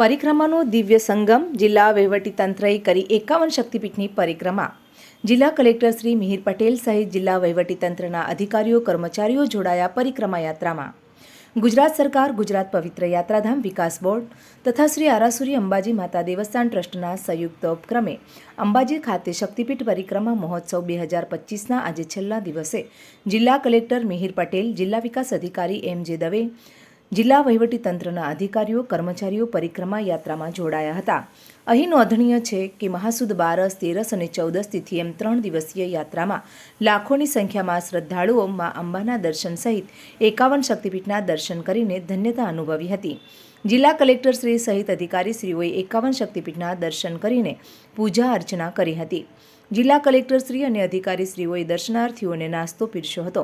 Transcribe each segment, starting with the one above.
પરિક્રમાનો દિવ્ય સંગમ જિલ્લા વહીવટીતંત્રએ કરી એકાવન શક્તિપીઠની પરિક્રમા. જિલ્લા કલેક્ટર શ્રી મિહિર પટેલ સહિત જિલ્લા વહીવટીતંત્રના અધિકારીઓ, કર્મચારીઓ જોડાયા પરિક્રમા યાત્રામાં. ગુજરાત સરકાર, ગુજરાત પવિત્ર યાત્રાધામ વિકાસ બોર્ડ તથા શ્રી આરાસુરી અંબાજી માતા દેવસ્થાન ટ્રસ્ટના સંયુક્ત ઉપક્રમે અંબાજી ખાતે શક્તિપીઠ પરિક્રમા મહોત્સવ બે હજાર પચીસના આજે છેલ્લા દિવસે જિલ્લા કલેક્ટર મિહિર પટેલ, જિલ્લા વિકાસ અધિકારી એમ જે દવે જિલ્લા વહીવટીતંત્રના અધિકારીઓ, કર્મચારીઓ પરિક્રમા યાત્રામાં જોડાયા હતા. અહીં નોંધનીય છે કે મહાસુદ બારસ, તેરસ અને ચૌદસ તિથિ એમ ત્રણ દિવસીય યાત્રામાં લાખોની સંખ્યામાં શ્રદ્ધાળુઓ મા અંબાના દર્શન સહિત એકાવન શક્તિપીઠના દર્શન કરીને ધન્યતા અનુભવી હતી. જિલ્લા કલેક્ટર શ્રી સહિત અધિકારીશ્રીઓએ એકાવન શક્તિપીઠના દર્શન કરીને પૂજા અર્ચના કરી હતી. જિલ્લા કલેક્ટરશ્રી અને અધિકારીશ્રીઓએ દર્શનાર્થીઓને નાસ્તો પીરસ્યો હતો.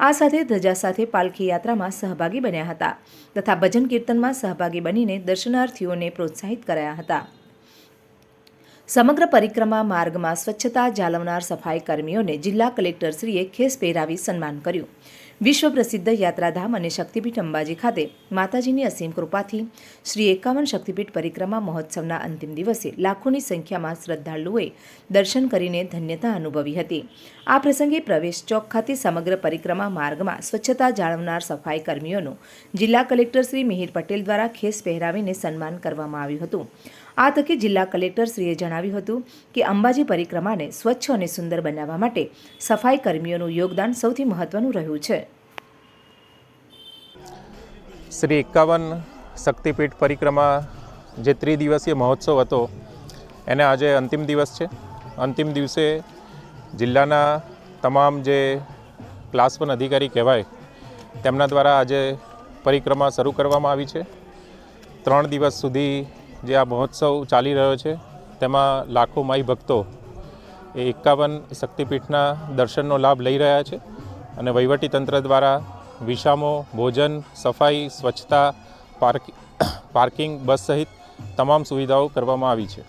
આ સાથે ધજા સાથે પાલખી યાત્રામાં સહભાગી બન્યા હતા તથા ભજન કીર્તનમાં સહભાગી બનીને દર્શનાર્થીઓને પ્રોત્સાહિત કરાયા હતા. સમગ્ર પરિક્રમા માર્ગમાં સ્વચ્છતા જાળવનાર સફાઈ કર્મીઓને જિલ્લા કલેક્ટરશ્રીએ ખેસ પહેરાવી સન્માન કર્યું. વિશ્વ પ્રસિદ્ધ યાત્રાધામ અને શક્તિપીઠ અંબાજી ખાતે માતાજીની અસીમ કૃપાથી શ્રી એકાવન શક્તિપીઠ પરિક્રમા મહોત્સવના અંતિમ દિવસે લાખોની સંખ્યામાં શ્રદ્ધાળુઓએ દર્શન કરીને ધન્યતા અનુભવી હતી. આ પ્રસંગે પ્રવેશ ચોક ખાતે સમગ્ર પરિક્રમા માર્ગમાં સ્વચ્છતા જાળવનાર સફાઈ કર્મીઓનું જિલ્લા કલેક્ટર શ્રી મિહિર પટેલ દ્વારા ખેસ પહેરાવીને સન્માન કરવામાં આવ્યું હતું. આ તકે જિલ્લા કલેક્ટરશ્રીએ જણાવ્યું હતું કે અંબાજી પરિક્રમાને સ્વચ્છ અને સુંદર બનાવવા માટે સફાઈ કર્મીઓનું યોગદાન સૌથી મહત્વનું રહ્યું છે. શ્રી એકાવન શક્તિપીઠ પરિક્રમા જે ત્રિદિવસીય મહોત્સવ હતો, એને આજે અંતિમ દિવસ છે. અંતિમ દિવસે જિલ્લાના તમામ જે ક્લાસ વન અધિકારી કહેવાય, તેમના દ્વારા આજે પરિક્રમા શરૂ કરવામાં આવી છે. ત્રણ દિવસ સુધી જે આ મહોત્સવ ચાલી રહ્યો છે, તેમાં લાખો માઈ ભક્તો એ એકાવન શક્તિપીઠના દર્શનનો લાભ લઈ રહ્યા છે અને વહીવટીતંત્ર દ્વારા વિશામો, ભોજન, સફાઈ, સ્વચ્છતા, પાર્ક, પાર્કિંગ, બસ સહિત તમામ સુવિધાઓ કરવામાં આવી છે.